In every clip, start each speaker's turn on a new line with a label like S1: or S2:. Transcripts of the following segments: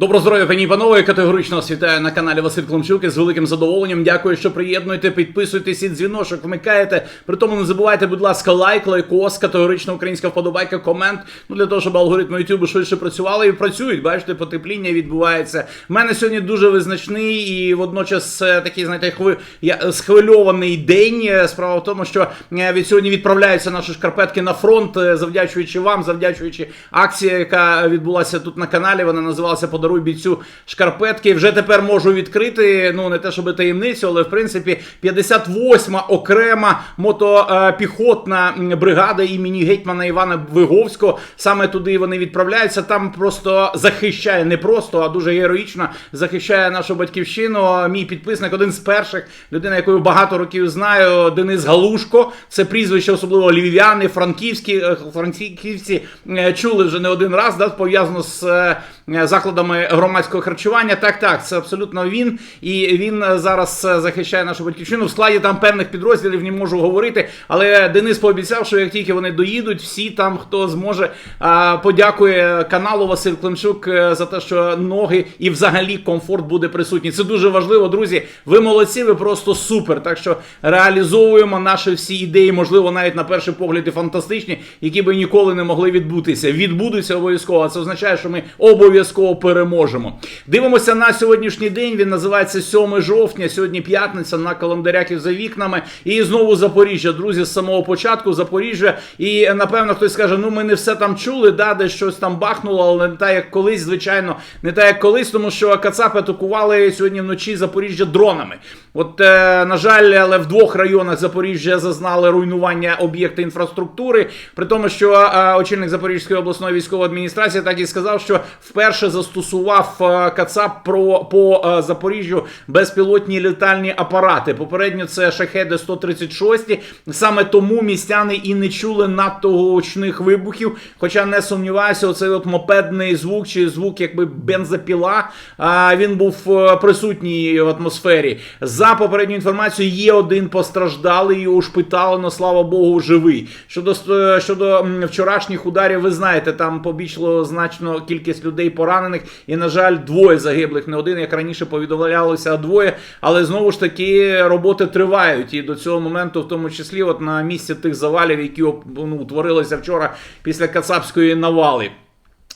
S1: Доброго здоров'я, пані і панове. Категорично вас на каналі Василь Климчук з великим задоволенням. Дякую, що приєднуєте, підписуєтесь і дзвіночок вмикаєте. При тому не забувайте, будь ласка, лайк, лайкос, категорично українська вподобайка, комент. Ну для того, щоб алгоритми YouTube швидше працювали і працюють. Бачите, потепління відбувається. У мене сьогодні дуже визначний і водночас е, такий, знаєте, хви... я... схвильований день. Е, Справа в тому, що е, від сьогодні відправляються наші шкарпетки на фронт, завдячуючи вам, завдячуючи акції, яка відбулася тут на каналі. Вона називалася Подаруй бійцю шкарпетки. Вже тепер можу відкрити. Ну не те, щоб таємницю, але в принципі 58-ма окрема мотопіхотна бригада імені гетьмана Івана Виговського. Саме туди вони відправляються. Там просто захищає не просто, а дуже героїчно захищає нашу батьківщину. Мій підписник, один з перших, людина, яку я багато років знаю, Денис Галушко. Це прізвище, особливо львів'яни, франківські е, франківці е, чули вже не один раз, да, пов'язано з е, закладами громадського харчування. Так, так, це абсолютно він. І він е, зараз е, захищає нашу батьківщину. В складі там певних підрозділів не можу говорити. Але Денис пообіцяв, що як тільки вони доїдуть, всі там, хто зможе, подякує каналу Василь Климчук е, за те, що ноги і взагалі комфорт буде присутній. Це дуже важливо, друзі. Ви молодці, ви просто супер. Так що реалізовуємо наші всі ідеї, можливо, навіть на перший погляд і фантастичні, які би ніколи не могли відбутися. Відбудуться обов'язково. Це означає, що ми обов'язково переможемо. Дивимося на сьогоднішній день. Він називається 7 жовтня. Сьогодні п'ятниця на календарях і за вікнами. І знову Запоріжжя. Друзі, з самого початку Запоріжжя. І напевно хтось скаже: ну ми не все там чули, да, десь щось там бахнуло, але не так, як колись, звичайно, не так, як колись, тому що Кацапи атакували сьогодні вночі Запоріжжя дронами. От, е, на жаль, але в двох районах Запоріжжя зазнали руйнування об'єкти інфраструктури. При тому, що е, очільник Запорізької обласної військової адміністрації так і сказав, що вперше застосував е, Кацап про по е, Запоріжжю безпілотні літальні апарати. Попередньо це шахеди 136. Саме тому містяни і не чули надто гучних вибухів. Хоча не сумніваюся, оцей от мопедний звук чи звук, якби бензопіла, а, він був е, присутній в атмосфері. За попередньою інформацією, є один постраждалий, його шпиталено, слава Богу, живий. Щодо щодо вчорашніх ударів, ви знаєте, там побічило значно кількість людей поранених, і, на жаль, двоє загиблих. Не один, як раніше повідомлялося, а двоє. Але знову ж таки роботи тривають. І до цього моменту, в тому числі, от на місці тих завалів, які ну, утворилися вчора після Кацапської навали.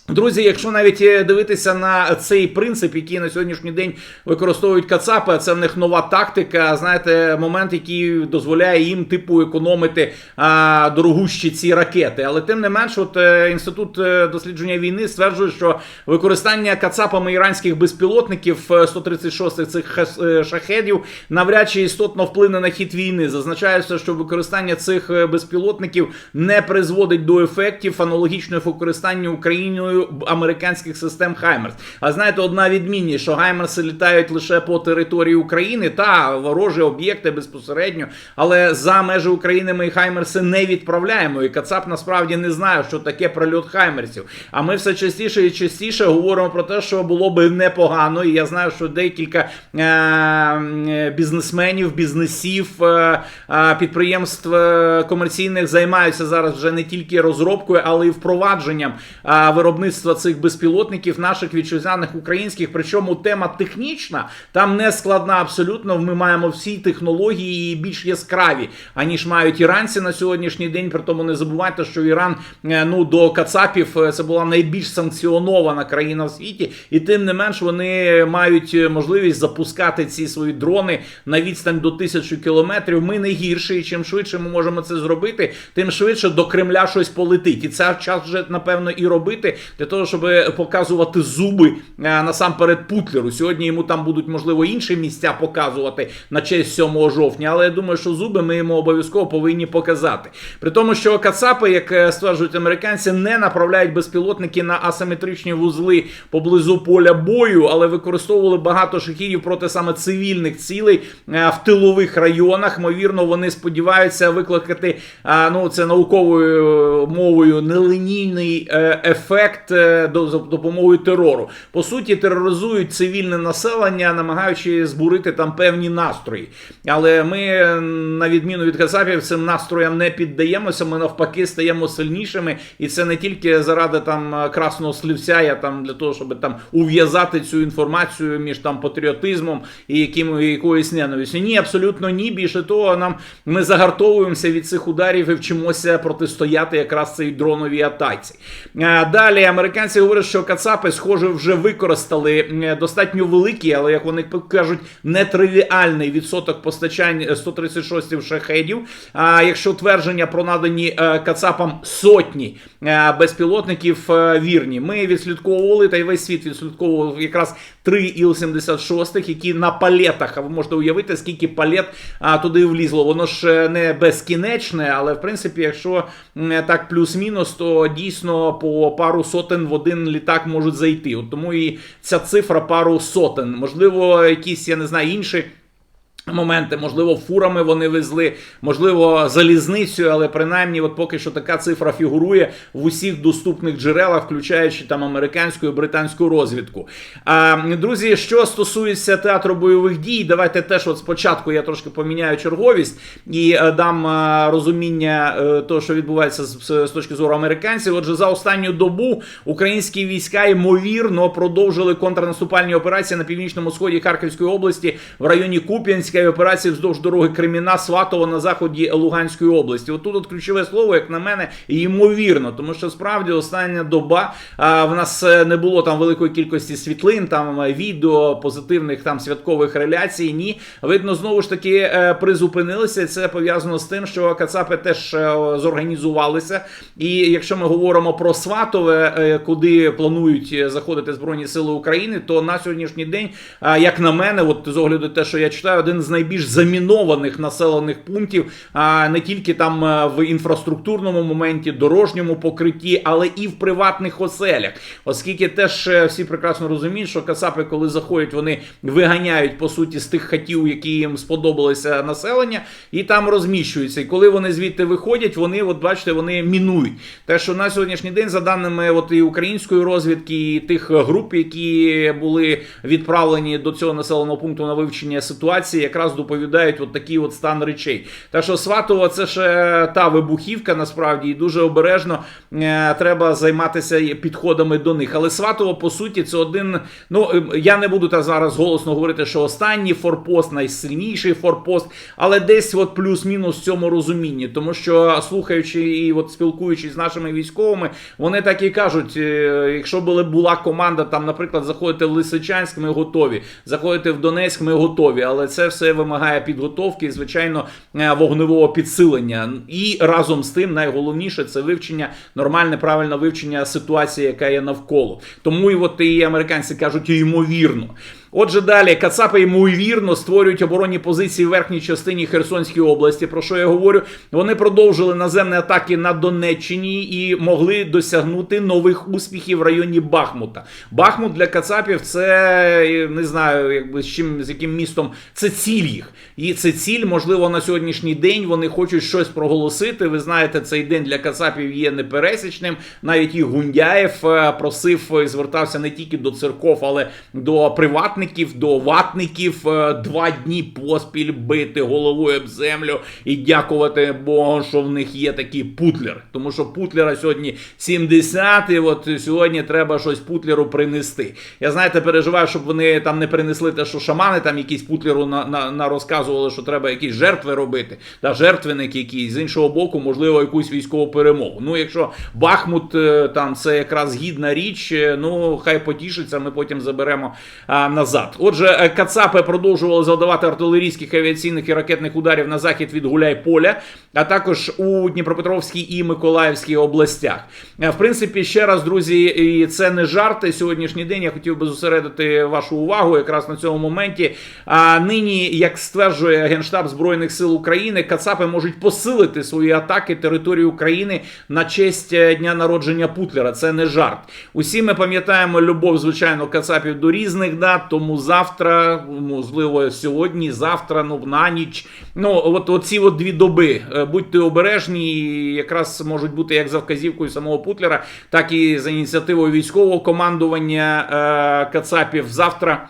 S1: Друзі, якщо навіть е, дивитися на цей принцип, який на сьогоднішній день використовують Кацапи, а це в них нова тактика. Знаєте, момент, який дозволяє їм типу економити а, дорогущі ці ракети. Але тим не менш, от е, інститут е, дослідження війни стверджує, що використання Кацапами іранських безпілотників е, 136 цих шахедів навряд чи істотно вплине на хід війни. Зазначається, що використання цих безпілотників не призводить до ефектів аналогічного використання Україною американських систем Хаймерс. А знаєте, одна відмінність, що Хаймерси літають лише по території України та ворожі об'єкти безпосередньо, але за межі України ми Хаймерси не відправляємо. І Кацап насправді не знає, що таке прильот Хаймерсів. А ми все частіше і частіше говоримо про те, що було би непогано. І я знаю, що декілька е, бізнесменів, бізнесів, е- е, підприємств е, комерційних займаються зараз вже не тільки розробкою, але й впровадженням е, виробництва цих безпілотників наших вітчизняних українських. Причому тема технічна там не складна абсолютно. Ми маємо всі технології більш яскраві, аніж мають іранці на сьогоднішній день. При тому не забувайте, що Іран е, ну до Кацапів е, це була найбільш санкціонована країна в світі, і тим не менш вони мають е, можливість запускати ці свої дрони на відстань до тисячі кілометрів. Ми не гірші, і чим швидше ми можемо це зробити, тим швидше до Кремля щось полетить. І це час вже напевно і робити для того, щоб показувати зуби е, насамперед Путлеру. Сьогодні йому там будуть можливо інші місця показувати на честь 7 жовтня, але я думаю, що зуби ми йому обов'язково повинні показати. При тому, що Кацапи, як е, стверджують американці, не направляють безпілотники на асиметричні вузли поблизу поля бою, але використовували багато шахідів проти саме цивільних цілей е, в тилових районах. Ймовірно, вони сподіваються викликати е, ну це науковою е, мовою нелинійний е, ефект ефект е, за допомогою терору. По суті, тероризують цивільне населення, намагаючи збурити там певні настрої. Але ми, е, на відміну від Кацапів, цим настроям не піддаємося. Ми навпаки стаємо сильнішими, і це не тільки заради там е, красного слівця, я там для того, щоб там ув'язати цю інформацію між там патріотизмом і яким якоюсь ненавистю. Ні, абсолютно ні. Більше того, нам ми загартовуємося від цих ударів і вчимося протистояти якраз цій дроновій атаці. Далі американці говорять, що Кацапи, схоже, вже використали е, достатньо великий, але як вони кажуть, нетривіальний відсоток постачань 136 шахедів. А якщо твердження про надані е, Кацапам сотні е, безпілотників е, вірні, ми відслідковували та й весь світ відслідковував якраз три Іл-76, які на палетах. А ви можете уявити, скільки палет туди влізло. Воно ж е, не безкінечне, але в принципі, якщо так плюс-мінус, то дійсно по пару сотень в один літак можуть зайти. От тому і ця цифра пару сотень. Можливо, якісь, я не знаю, інші. Моменти, можливо, фурами вони везли, можливо, залізницею, але принаймні, от поки що така цифра фігурує в усіх доступних джерелах, включаючи там американську і британську розвідку. А, друзі, що стосується театру бойових дій, давайте теж от спочатку я трошки поміняю черговість і е, дам е, розуміння е, того, що відбувається з, з, точки зору американців. Отже, за останню добу українські війська ймовірно продовжили контрнаступальні операції на північному сході Харківської області в районі Куп'янська і операції вздовж дороги Креміна Сватово на заході Луганської області. Отут от ключове слово, як на мене, ймовірно, тому що справді остання доба а, в нас е, не було там великої кількості світлин, там е, відео, позитивних там святкових реляцій. Ні, видно, знову ж таки е, призупинилися. Це пов'язано з тим, що Кацапи теж зорганізувалися. І якщо ми говоримо про Сватове, куди планують заходити Збройні Сили України, то на сьогоднішній день, як на мене, от з огляду те, що я читаю, один з найбільш замінованих населених пунктів, не тільки там е, в інфраструктурному моменті, дорожньому покритті, але і в приватних оселях. Оскільки теж е, всі прекрасно розуміють, що Кацапи, коли заходять, вони виганяють по суті з тих хатів, які їм сподобалися населення, і там розміщуються. І коли вони звідти виходять, вони, от бачите, вони мінують. Те, що на сьогоднішній день, за даними от і української розвідки, і тих груп, які були відправлені до цього населеного пункту на вивчення ситуації, якраз доповідають от такий от стан речей. Та що Сватово це ще та вибухівка, насправді, і дуже обережно е, треба займатися підходами до них. Але Сватово, по суті, це один. Ну е, я не буду та зараз голосно говорити, що останній форпост, найсильніший форпост, але десь от плюс-мінус в цьому розумінні, тому що слухаючи і от спілкуючись з нашими військовими, вони так і кажуть: е, якщо були була команда, там, наприклад, заходити в Лисичанськ, ми готові, заходити в Донецьк, ми готові, але це все вимагає підготовки, і, звичайно, е, вогневого підсилення. І разом з тим, найголовніше це вивчення, нормальне, правильне вивчення ситуації, яка є навколо. Тому і от і американці кажуть, ймовірно. Отже, далі Кацапи ймовірно створюють оборонні позиції в верхній частині Херсонської області. Про що я говорю? Вони продовжили наземні атаки на Донеччині і могли досягнути нових успіхів в районі Бахмута. Бахмут для Кацапів це не знаю, якби з чим з яким містом це ціль їх. І це ціль, можливо, на сьогоднішній день вони хочуть щось проголосити. Ви знаєте, цей день для Кацапів є непересічним. Навіть і Гундяєв е, просив і звертався не тільки до церков, але до приватників, до ватників е, два дні поспіль бити головою об землю і дякувати Богу, що в них є такий путлер. Тому що путлера сьогодні 70, і от сьогодні треба щось путлеру принести. Я знаєте, переживаю, щоб вони там не принесли те, що шамани там якісь путлеру на, на, на розказували, що треба якісь жертви робити, та жертвенник якийсь з іншого боку, можливо, якусь військову перемогу. Ну, якщо Бахмут е, там це якраз гідна річ, е, ну хай потішиться, ми потім заберемо а, назад. Отже, е, Кацапи продовжували завдавати артилерійських авіаційних і ракетних ударів на захід від Гуляйполя, а також у Дніпропетровській і Миколаївській областях. Е, В принципі, ще раз, друзі, і це не жарти. Сьогоднішній день я хотів би зосередити вашу увагу якраз на цьому моменті. А нині, як стверджує Генштаб Збройних сил України, Кацапи можуть посилити свої атаки території України на честь е, дня народження Путлера. Це не жарт. Усі ми пам'ятаємо любов, звичайно, Кацапів до різних дат, тому тому завтра, можливо, сьогодні, завтра, ну на ніч. Ну, от оці от дві доби. Е, Будьте обережні, якраз можуть бути як за вказівкою самого Путлера, так і за ініціативою військового командування е, Кацапів. Завтра.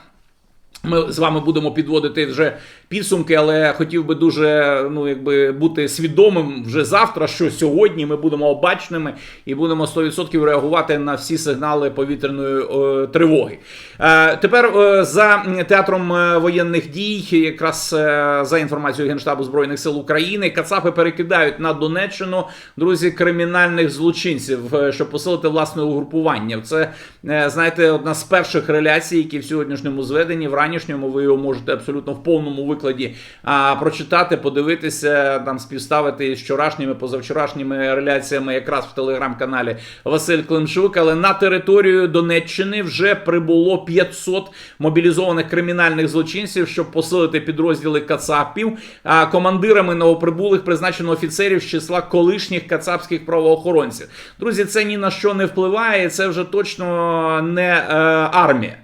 S1: Ми з вами будемо підводити вже підсумки, але хотів би дуже ну, якби бути свідомим вже завтра, що сьогодні ми будемо обачними і будемо 100% реагувати на всі сигнали повітряної е, тривоги. Е, тепер е, за театром е, воєнних дій, якраз е, за інформацією Генштабу Збройних сил України, Кацапи перекидають на Донеччину друзі кримінальних злочинців, е, щоб посилити власне угрупування. Це е, знаєте, одна з перших реляцій, які в сьогоднішньому зведенні в ранішньому ви його можете абсолютно в повному викладі а, прочитати, подивитися, там співставити з вчорашніми, позавчорашніми реляціями, якраз в телеграм-каналі Василь Климчук. Але на територію Донеччини вже прибуло 500 мобілізованих кримінальних злочинців, щоб посилити підрозділи Кацапів. А командирами новоприбулих призначено офіцерів з числа колишніх кацапських правоохоронців. Друзі, це ні на що не впливає. Це вже точно не е, армія.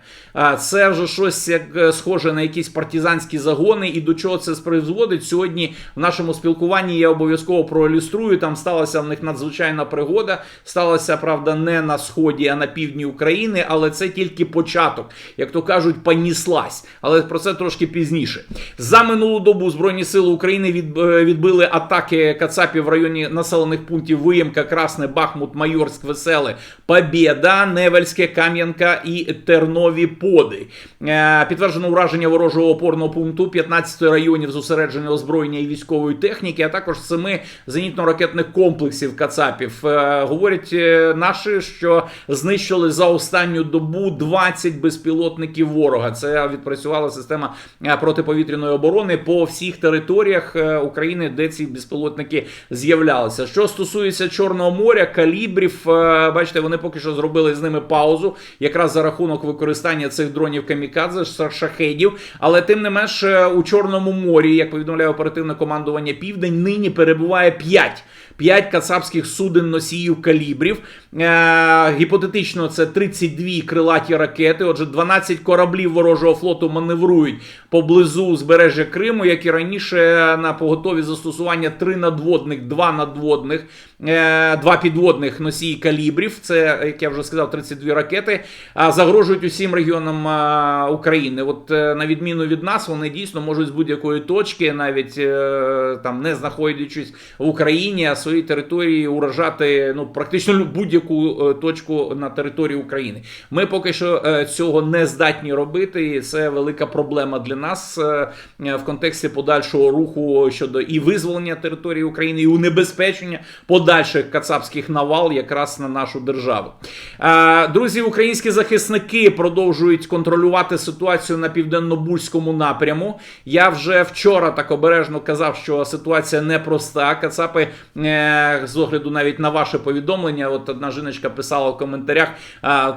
S1: Це вже щось як е, схоже на якісь партизанські загони, і до чого це призводить. Сьогодні в нашому спілкуванні я обов'язково проілюструю. Там сталася в них надзвичайна пригода. Сталася, правда, не на сході, а на півдні України, але це тільки початок, як то кажуть, поніслась. Але про це трошки пізніше. За минулу добу Збройні Сили України е, відбили атаки Кацапів в районі населених пунктів Виємка, Красне, Бахмут, Майорськ, Веселе, Побєда, Невельське, Кам'янка і Тернові Поди. Е, Підтверджено ураження ворожого опорного пункту 15 районів зосередження озброєння і військової техніки, а також семи зенітно-ракетних комплексів Кацапів. Е, Говорять е, наші, що знищили за останню добу 20 безпілотників ворога. Це відпрацювала система протиповітряної оборони по всіх територіях України, де ці безпілотники з'являлися. Що стосується Чорного моря, калібрів, бачите, вони поки що зробили з ними паузу, якраз за рахунок використання цих дронів камікадзе, ша- шахедів. Але тим не менш е, у Чорному морі, як повідомляє оперативне командування Південь, нині перебуває 5 5 кацапських суден носіїв калібрів. Е, гіпотетично, це 32 крилаті ракети. Отже, 12 кораблів ворожого флоту маневрують поблизу узбережжя Криму, як і раніше на поготові застосування 3 надводних, 2 надводних, е, 2 підводних носії калібрів. Це, як я вже сказав, 32 ракети. А загрожують усім регіонам а, України. От е, на відміну від нас, вони дійсно можуть з будь-якої точки, навіть е, там не знаходячись в Україні, а своїй території уражати ну практично будь-яку е, точку на території України. Ми поки що е, цього не здатні робити, і це велика проблема для нас е, в контексті подальшого руху щодо і визволення території України, і унебезпечення подальших кацапських навал якраз на нашу державу. Друзі, українські захисники продовжують контролювати ситуацію на південно-бузькому напряму. Я вже вчора так обережно казав, що ситуація непроста. Кацапи з огляду навіть на ваше повідомлення. От одна жіночка писала в коментарях: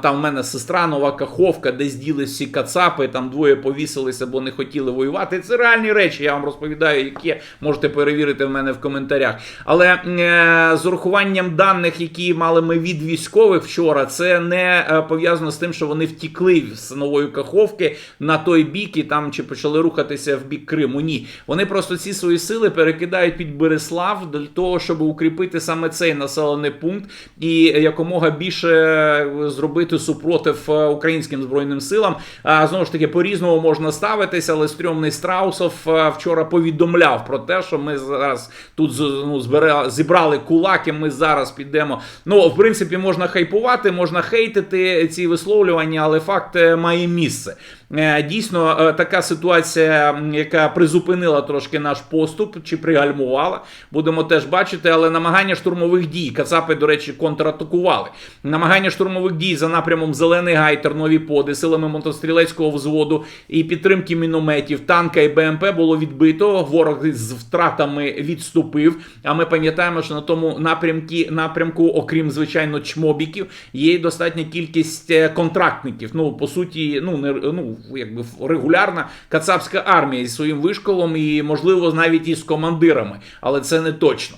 S1: там в мене сестра, нова каховка, десь ділись всі кацапи, там двоє повісилися, бо не хотіли воювати. Це реальні речі. Я вам розповідаю, які можете перевірити в мене в коментарях. Але е, з урахуванням даних, які мали ми від військових вчора, це не е, пов'язано з тим, що вони втікли з нової каховки на той бік і там чи почали рухатися в бік Криму. Ні, вони просто ці свої сили перекидають під Береслав для того, щоб укріпити саме цей населений пункт і якомога більше е, зробити супротив е, українським збройним силам. А знову ж таки, по-різному можна ставитися, але стрьомний Страусов е, вчора повідомляв про те, що ми зараз тут ну, збере- зібрали кулаки. Ми зараз підемо. Ну, в принципі, можна хайпувати, можна хейтити ці висловлювання, але факт має місце. Е, Дійсно, е, така ситуація, яка призупинила трошки наш поступ чи пригальмувала, будемо теж бачити, але намагання штурмових дій. Кацапи, до речі, контратакували. Намагання штурмових дій за напрямом Зелений Гай, Тернові Поди, силами мотострілецького взводу і підтримки мінометів, танка і БМП було відбито. Ворог з втратами відступив. А ми пам'ятаємо, що на тому напрямку, напрямку, окрім звичайно, чмобіків, є достатня кількість е, контрактників. Ну, по суті, ну не ну якби регулярна кацапська армія зі своїм вишколом і, можливо, навіть із командирами, але це не точно.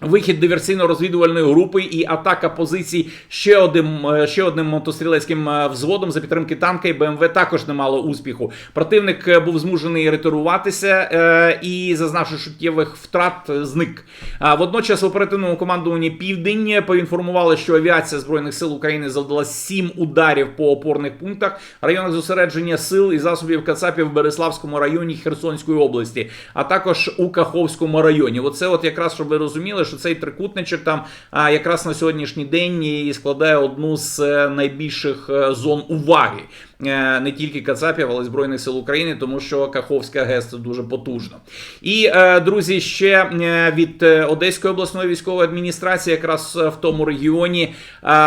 S1: Вихід диверсійно-розвідувальної групи і атака позицій ще одним е, ще одним мотострілецьким е, взводом за підтримки танка і БМВ також не мало успіху. Противник е, був змушений ретируватися і, зазнавши суттєвих втрат, зник. А водночас в оперативному командуванні Південь поінформували, що авіація збройних сил України завдала сім ударів по опорних пунктах, районах зосередження сил і засобів Кацапів в Береславському районі Херсонської області, а також у Каховському районі. Оце, от якраз щоб ви розуміли, що цей трикутничок там якраз на сьогоднішній день і складає одну з е, найбільших е, зон уваги. Е, Не тільки Кацапів, але й Збройних сил України, тому що Каховська ГЕС це дуже потужно. І е, друзі, ще е, від Одеської обласної військової адміністрації, якраз в тому регіоні,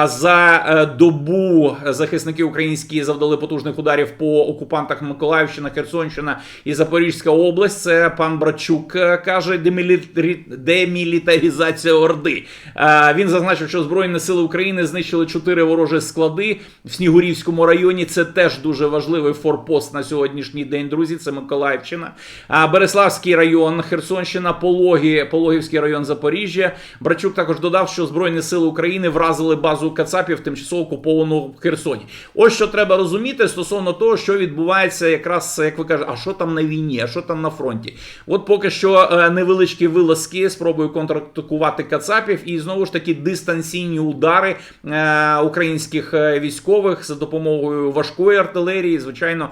S1: за добу захисники українські завдали потужних ударів по окупантах Миколаївщина, Херсонщина і Запорізька область. Це пан Брачук каже демілітарі- демілітаризація Орди. Він зазначив, що Збройні сили України знищили чотири ворожі склади в Снігурівському районі. Це теж дуже важливий форпост на сьогоднішній день, друзі. Це Миколаївщина. Береславський район, Херсонщина, Пологі, Пологівський район Запоріжжя. Брачук також додав, що Збройні сили України вразили базу Кацапів тимчасово окуповану в Херсоні. Ось що треба розуміти стосовно того, що відбувається, якраз як ви кажете, а що там на війні, а що там на фронті. От поки що е, невеличкі вилазки, спробую контратакувати Кацапів, і знову ж таки дистанційні удари е, українських е, військових за допомогою важкої артилерії, звичайно,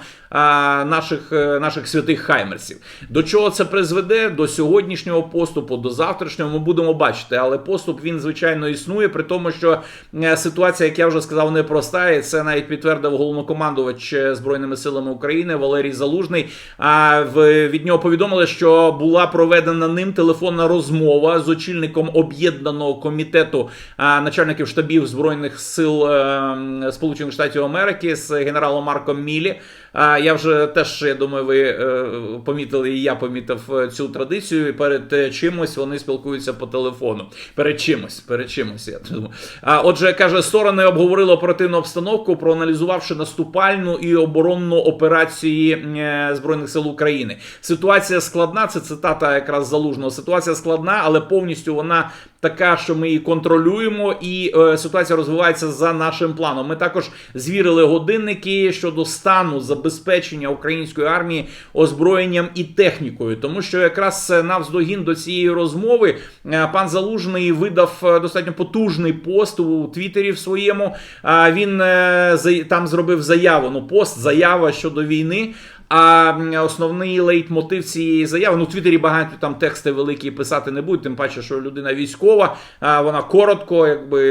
S1: наших, е, наших святих хаймерсів. До чого це призведе? До сьогоднішнього поступу, до завтрашнього ми будемо бачити, але поступ він звичайно існує, при тому, що е, ситуація, як я вже сказав, непроста, і це навіть підтвердив головнокомандувач е, збройними силами України Валерій Залужний. А від нього повідомили, що була проведена ним телефонна розмова з очільником об'єднаного комітету начальників штабів збройних сил е, Сполучених Штатів Америки з генералом Марком Мілі. А я вже теж я думаю, ви е, помітили, і я помітив е, цю традицію. І Перед е, чимось вони спілкуються по телефону. Перед чимось, перед чимось. Я думаю. А отже, каже, сторони обговорили оперативну обстановку, проаналізувавши наступальну і оборонну операції збройних сил України. Ситуація складна. Це цитата якраз залужного. Ситуація складна, але повністю вона така, що ми її контролюємо, і ситуація розвивається за нашим планом. Ми також звірили годинники щодо стану забезпечення української армії озброєнням і технікою, тому що якраз е, навздогін до цієї розмови е, пан Залужний видав е, достатньо потужний пост у Твіттері в своєму. А Він там зробив заяву. Ну, пост, заява щодо війни. А основний лейтмотив цієї заяви, ну в Твіттері багато там тексти великі писати не будуть, тим паче, що людина військова, а вона коротко, якби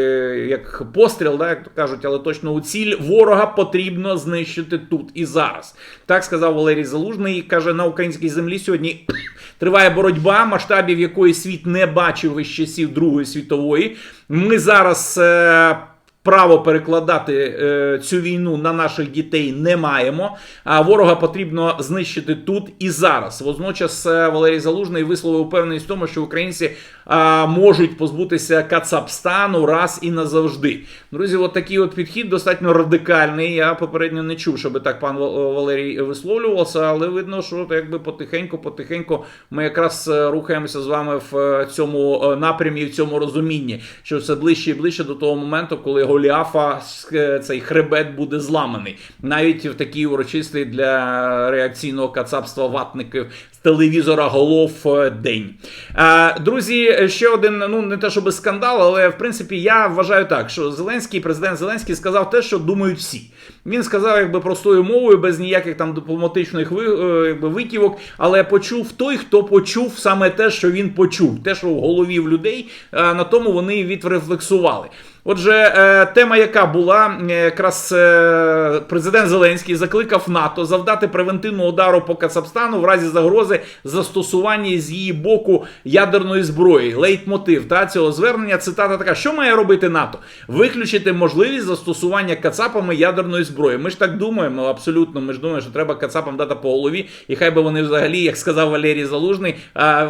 S1: як постріл, да, як то кажуть, але точно у ціль ворога потрібно знищити тут і зараз. Так сказав Валерій Залужний. Каже, на українській землі сьогодні триває боротьба, масштабів якої світ не бачив із часів Другої світової. Ми зараз. Право перекладати е, цю війну на наших дітей не маємо. А ворога потрібно знищити тут і зараз. Водночас е, Валерій Залужний висловив впевненість в тому, що українці е, можуть позбутися Кацапстану раз і назавжди. Друзі, от такий от підхід достатньо радикальний. Я попередньо не чув, щоб так пан Вал- Валерій висловлювався, але видно, що якби потихеньку, потихеньку ми якраз е, рухаємося з вами в е, цьому е, напрямі, в цьому розумінні, що все ближче і ближче до того моменту, коли Голіафа цей хребет буде зламаний, навіть в такий урочистий для реакційного кацапства ватників телевізора голов е, день. Е, Друзі, ще один, ну не те, щоб скандал, але в принципі я вважаю так, що Зеленський, президент Зеленський сказав те, що думають всі. Він сказав, якби простою мовою, без ніяких там дипломатичних е, якби, витівок, але почув той, хто почув саме те, що він почув, те, що в голові в людей, на тому вони відрефлексували. Отже, е, тема, яка була, е, якраз е, президент Зеленський закликав НАТО завдати превентивного удару по Кацапстану в разі загрози застосування з її боку ядерної зброї. Лейтмотив та цього звернення цитата така: що має робити НАТО? Виключити можливість застосування Кацапами ядерної зброї. Ми ж так думаємо, абсолютно. Ми ж думаємо, що треба Кацапам дати по голові, і хай би вони взагалі, як сказав Валерій Залужний,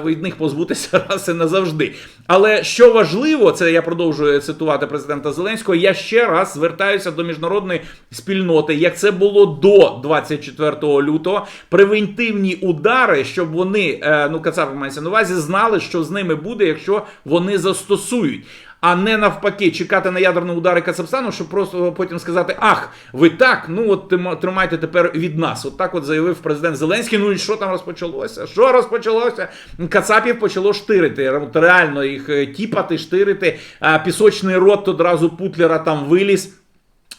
S1: від них позбутися раз і назавжди. Але що важливо, це я продовжую цитувати президента. Президента Зеленського. Я ще раз звертаюся до міжнародної спільноти, як це було до 24 лютого. Превентивні удари, щоб вони, е, ну Кацапи мається на увазі, знали, що з ними буде, якщо вони застосують. А не навпаки, чекати на ядерні удари Казахстану, щоб просто потім сказати: Ах, ви так, ну от тримайте тепер від нас. От так от заявив президент Зеленський. Ну і що там розпочалося? Що розпочалося? Кацапів почало штирити. От реально їх е, тіпати, штирити. А пісочний рот одразу Путлера там виліз.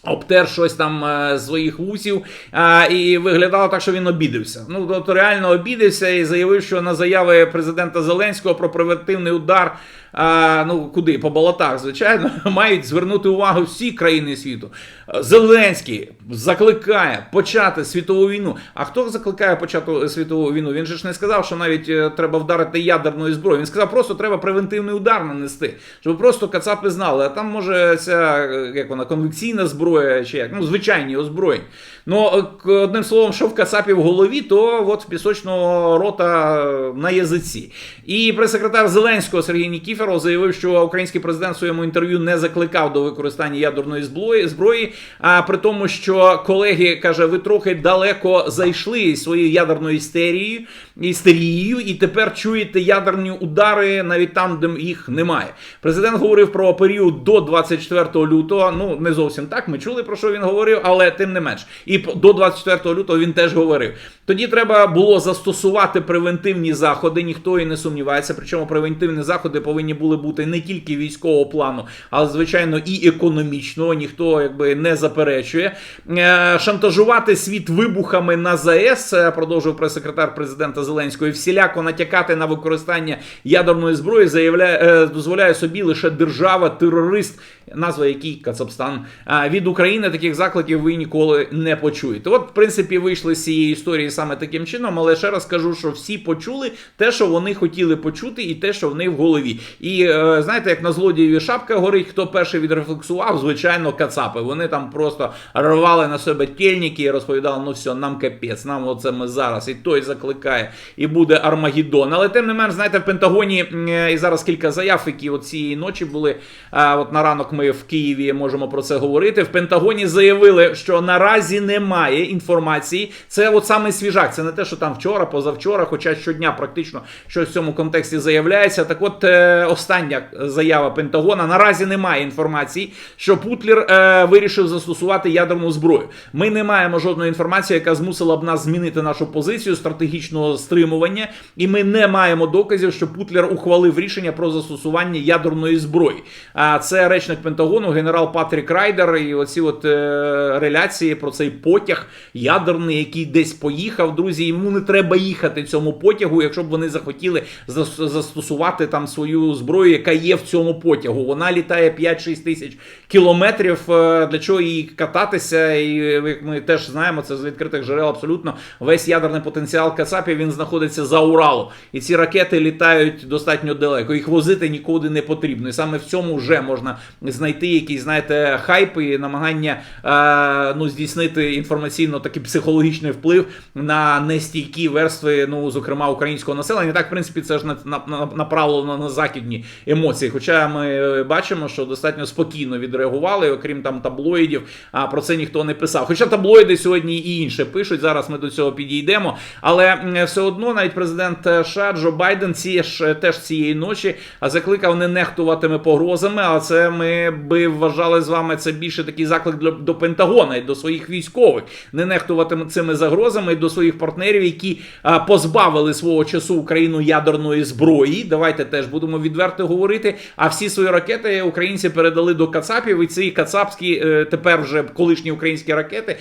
S1: Обтер щось там е, з своїх вусів, а, і виглядало так, що він обідався. Ну, тобто реально обідався і заявив, що на заяви президента Зеленського про превентивний удар, а, ну куди? По болотах, звичайно, мають звернути увагу всі країни світу. Зеленський закликає почати світову війну. А хто закликає почати світову війну? Він же ж не сказав, що навіть е, треба вдарити ядерною зброєю. Він сказав, просто треба превентивний удар нанести, щоб просто кацапи знали. А там може ця е, як вона конвекційна зброя, чи як ну звичайні озброєнь. Ну е, одним словом, що в кацапі в голові, то от пісочного рота на язиці. І прес-секретар Зеленського Сергій Нікіферов заявив, що український президент в своєму інтерв'ю не закликав до використання ядерної зброї, а при тому, що колеги каже, ви трохи далеко зайшли своєю ядерною істерією, істерією, і тепер чуєте ядерні удари навіть там, де їх немає. Президент говорив про період до 24 лютого. Ну не зовсім так. Ми чули про що він говорив, але тим не менш. І до 24 лютого він теж говорив. Тоді треба було застосувати превентивні заходи. Ніхто і не сумнівається. Причому превентивні заходи повинні були бути не тільки військового плану, але звичайно і економічного. Ніхто якби не заперечує. Е, Шантажувати світ вибухами на ЗАЕС, е, продовжив прес-секретар президента Зеленського, і всіляко натякати на використання ядерної зброї, заявляє, е, дозволяє собі лише держава-терорист, назва який Кацапстан. Від України таких закликів ви ніколи не почуєте. От, в принципі, вийшли з цієї історії саме таким чином, але ще раз кажу, що всі почули те, що вони хотіли почути, і те, що в них в голові. І е, знаєте, як на злодієві шапка горить, хто перший відрефлексував, звичайно, кацапи. Вони там просто рвали на себе тельники і розповідали, ну все, нам капець, нам оце ми зараз. І той закликає, і буде Армагеддон. Але тим не менш, знаєте, в Пентагоні е, і зараз кілька заяв, які цієї ночі були. От на ранок ми в Києві можемо про це говорити. В Пентагоні заявили, що наразі немає інформації. Це от саме свіжак. Це не те, що там вчора, позавчора, хоча щодня практично щось в цьому контексті заявляється. Так, от е, остання заява Пентагона. Наразі немає інформації, що Путлер е, вирішив застосувати ядерну зброю. Ми не маємо жодної інформації, яка змусила б нас змінити нашу позицію стратегічного стримування, і ми не маємо доказів, що Путлер ухвалив рішення про застосування ядерної зброї. А це речник Пентагону, генерал Патрік Райдер, і оці от е, реляції про цей потяг ядерний, який десь поїхав. Друзі, йому не треба їхати цьому потягу, якщо б вони захотіли зас- застосувати там свою зброю, яка є в цьому потягу. Вона літає 5-6 тисяч кілометрів. Е, Для чого їй кататися? І як ми теж знаємо, це з відкритих джерел абсолютно весь ядерний потенціал Кацапів він знаходиться за Уралом. І ці ракети літають достатньо далеко. Їх возити нікуди не потрібно. І саме в цьому вже можна знайти якийсь, знаєте, хайп і намагання е, ну, здійснити інформаційно такий психологічний вплив на нестійкі верстви, ну, зокрема, українського населення. Так, в принципі, це ж на, на, на- направлено на західні емоції. Хоча ми бачимо, що достатньо спокійно відреагували, окрім там таблоїдів, а про це ніхто не писав. Хоча таблоїди сьогодні і інше пишуть. Зараз ми до цього підійдемо. Але все одно навіть президент е, США Джо Байден ці ж е, теж цієї ночі закликав не нехтуватими погрозами. А це ми би вважали з вами це більше такий заклик для, до Пентагона і до своїх військових. Не нехтуватиме цими загрозами і до своїх партнерів, які а, позбавили свого часу Україну ядерної зброї. Давайте теж будемо відверто говорити. А всі свої ракети українці передали до Кацапів, і ці кацапські е, тепер вже колишні українські ракети е,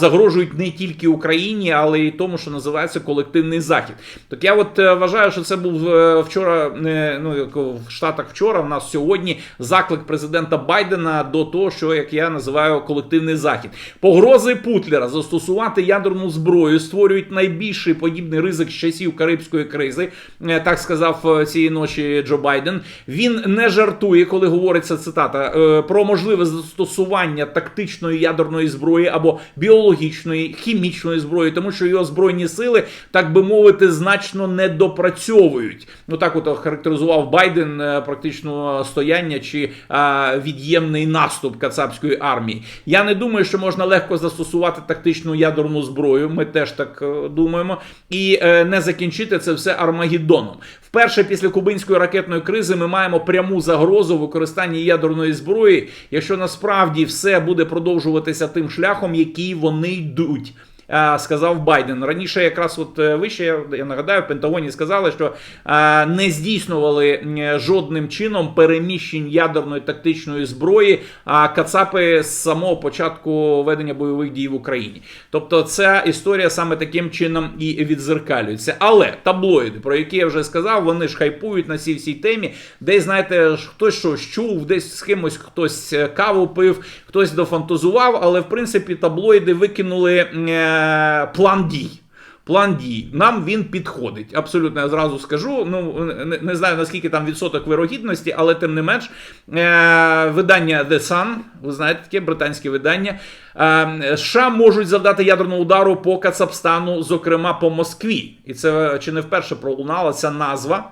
S1: загрожують не тільки Україні, але й тому, що називається колективний захід. Так я от е, вважаю, що це був е, вчора, ну як в Штатах вчора, в нас сьогодні заклик президента Байдена до того, що як я називаю колективний захід. Погрози Путлера застосувати ядерну зброю. Зброю створюють найбільший подібний ризик з часів Карибської кризи. Е, Так сказав е, цієї ночі Джо Байден. Він не жартує, коли говориться цитата е, про можливе застосування тактичної ядерної зброї або біологічної, хімічної зброї, тому що його збройні сили, так би мовити, значно не допрацьовують. Ну так от характеризував Байден практично стояння чи від'ємний наступ кацапської армії. Я не думаю, що можна легко застосувати тактичну ядерну зброю. Ми теж так е, думаємо, і е, не закінчити це все Армагеддоном. Вперше після кубинської ракетної кризи ми маємо пряму загрозу використання ядерної зброї, якщо насправді все буде продовжуватися тим шляхом, який вони йдуть. Сказав Байден раніше, якраз от е, вище я, нагадаю, в Пентагоні сказали, що не здійснювали жодним чином переміщень ядерної тактичної зброї, а Кацапи з самого початку ведення бойових дій в Україні. Тобто, ця історія саме таким чином і відзеркалюється. Але таблоїди, про які я вже сказав, вони ж хайпують на цій всій темі. Десь знаєте, хтось щось чув, десь з кимось хтось е, каву пив, хтось дофантазував, але в принципі таблоїди викинули е, план дій. План дій нам він підходить. Абсолютно, я зразу скажу. Ну не, не знаю наскільки там відсоток вирогідності, але тим не менш, е, видання The Sun, ви знаєте, таке британське видання. Е, США можуть завдати ядерного удару по Кацапстану, зокрема по Москві. І це чи не вперше пролунала ця назва.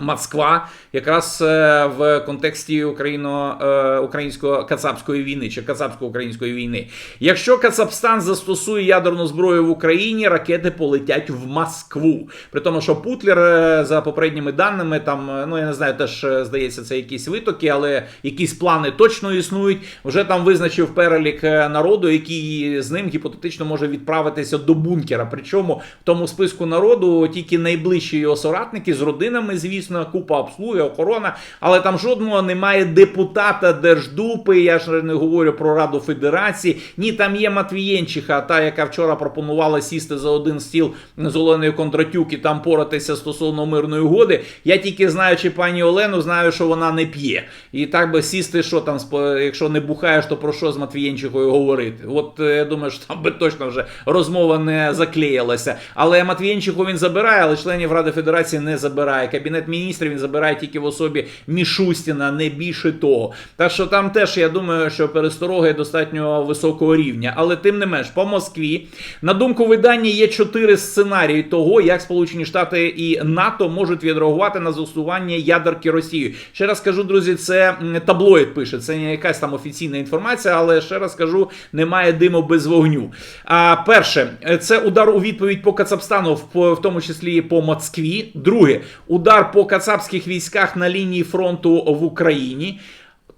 S1: Москва, якраз е, в контексті україно, е, українсько кацапської війни чи кацапсько-української війни. Якщо Кацапстан застосує ядерну зброю в Україні, ракети полетять в Москву. При тому, що Путлер, е, за попередніми даними, там ну я не знаю, теж здається, це якісь витоки, але якісь плани точно існують. Вже там визначив перелік народу, який з ним гіпотетично може відправитися до бункера. Причому в тому списку народу тільки найближчі його соратники з родинами, звісно, купа обслуги, охорона, але там жодного немає депутата Держдупи. Я ж не говорю про Раду Федерації. Ні, там є Матвієнчиха, та яка вчора пропонувала сісти за один стіл з Оленою Кондратюк і там поратися стосовно мирної угоди. Я тільки знаючи пані Олену, знаю, що вона не п'є. І так би сісти, що там, якщо не бухаєш, то про що з Матвієнчихою говорити? От е, я думаю, що там би точно вже розмова не заклеїлася. Але Матвієнчиху він забирає, але членів Ради Федерації не забирає. Кабінет міністрів він забирає тільки в особі Мішустіна, не більше того. Так що там теж я думаю, що перестороги достатньо високого рівня. Але тим не менш, по Москві, на думку видання, є чотири сценарії того, як Сполучені Штати і НАТО можуть відреагувати на застосування ядерки Росії. Ще раз кажу, друзі, це таблоїд пише, це не якась там офіційна інформація, але ще раз кажу, немає диму без вогню. А перше, це удар у відповідь по Кацапстану, в, в тому числі по Москві. Друге, удар по кацапських військах на лінії фронту в Україні.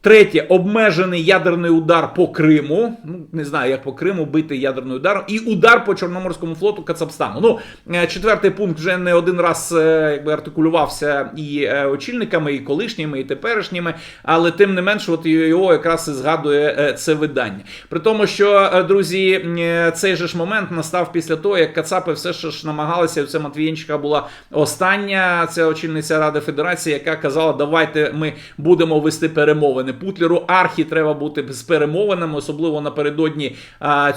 S1: Третє обмежений ядерний удар по Криму. Ну не знаю, як по Криму бити ядерний удар, і удар по Чорноморському флоту Кацапстану. Ну е, четвертий пункт вже не один раз е, якби артикулювався і е, очільниками, і колишніми, і теперішніми, але тим не менш, от його якраз і згадує це видання. При тому, що друзі, цей же ж момент настав після того, як Кацапи все ж намагалися. Це Матвієнчика була остання ця очільниця Ради Федерації, яка казала, давайте ми будемо вести перемовини. Путлеру архі треба бути з перемовинами, особливо напередодні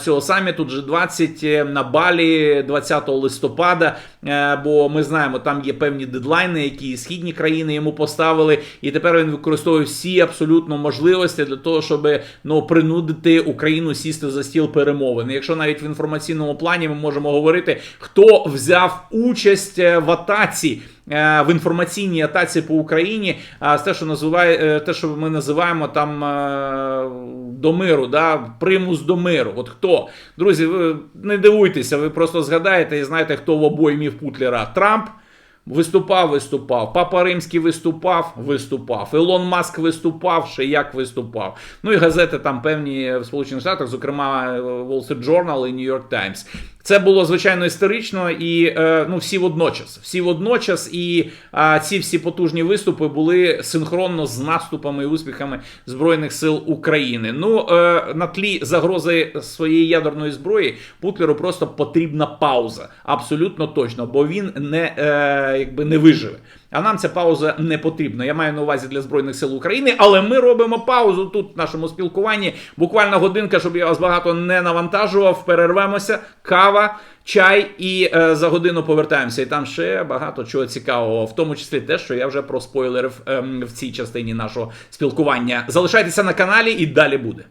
S1: цього саміту, G20 на Балі 20 листопада. Е, бо ми знаємо, там є певні дедлайни, які східні країни йому поставили, і тепер він використовує всі абсолютно можливості для того, щоб ну принудити Україну сісти за стіл перемовин. Якщо навіть в інформаційному плані ми можемо говорити, хто взяв участь е, в атаці. Е, В інформаційній атаці по Україні, а те, що називає е, те, що ми називаємо там е, до миру, да, примус до миру. От хто? Друзі, не дивуйтеся, ви просто згадаєте і знаєте, хто в обоймі в Путлера. Трамп. Виступав, виступав. Папа Римський виступав, виступав. Ілон Маск виступав, ще як виступав. Ну і газети там певні в Сполучених Штатах, зокрема Wall Street Journal і New York Times. Це було звичайно історично і е, ну всі водночас. Всі водночас, і а, ці всі потужні виступи були синхронно з наступами і успіхами збройних сил України. Ну е, на тлі загрози своєї ядерної зброї Путлеру просто потрібна пауза. Абсолютно точно, бо він не е, якби не виживе. А нам ця пауза не потрібна. Я маю на увазі для Збройних сил України, але ми робимо паузу тут в нашому спілкуванні. Буквально годинка, щоб я вас багато не навантажував. Перервемося, кава. Чай і е, за годину повертаємося. І там ще багато чого цікавого, в тому числі те, що я вже проспойлерив ем, в цій частині нашого спілкування. Залишайтеся на каналі і далі буде.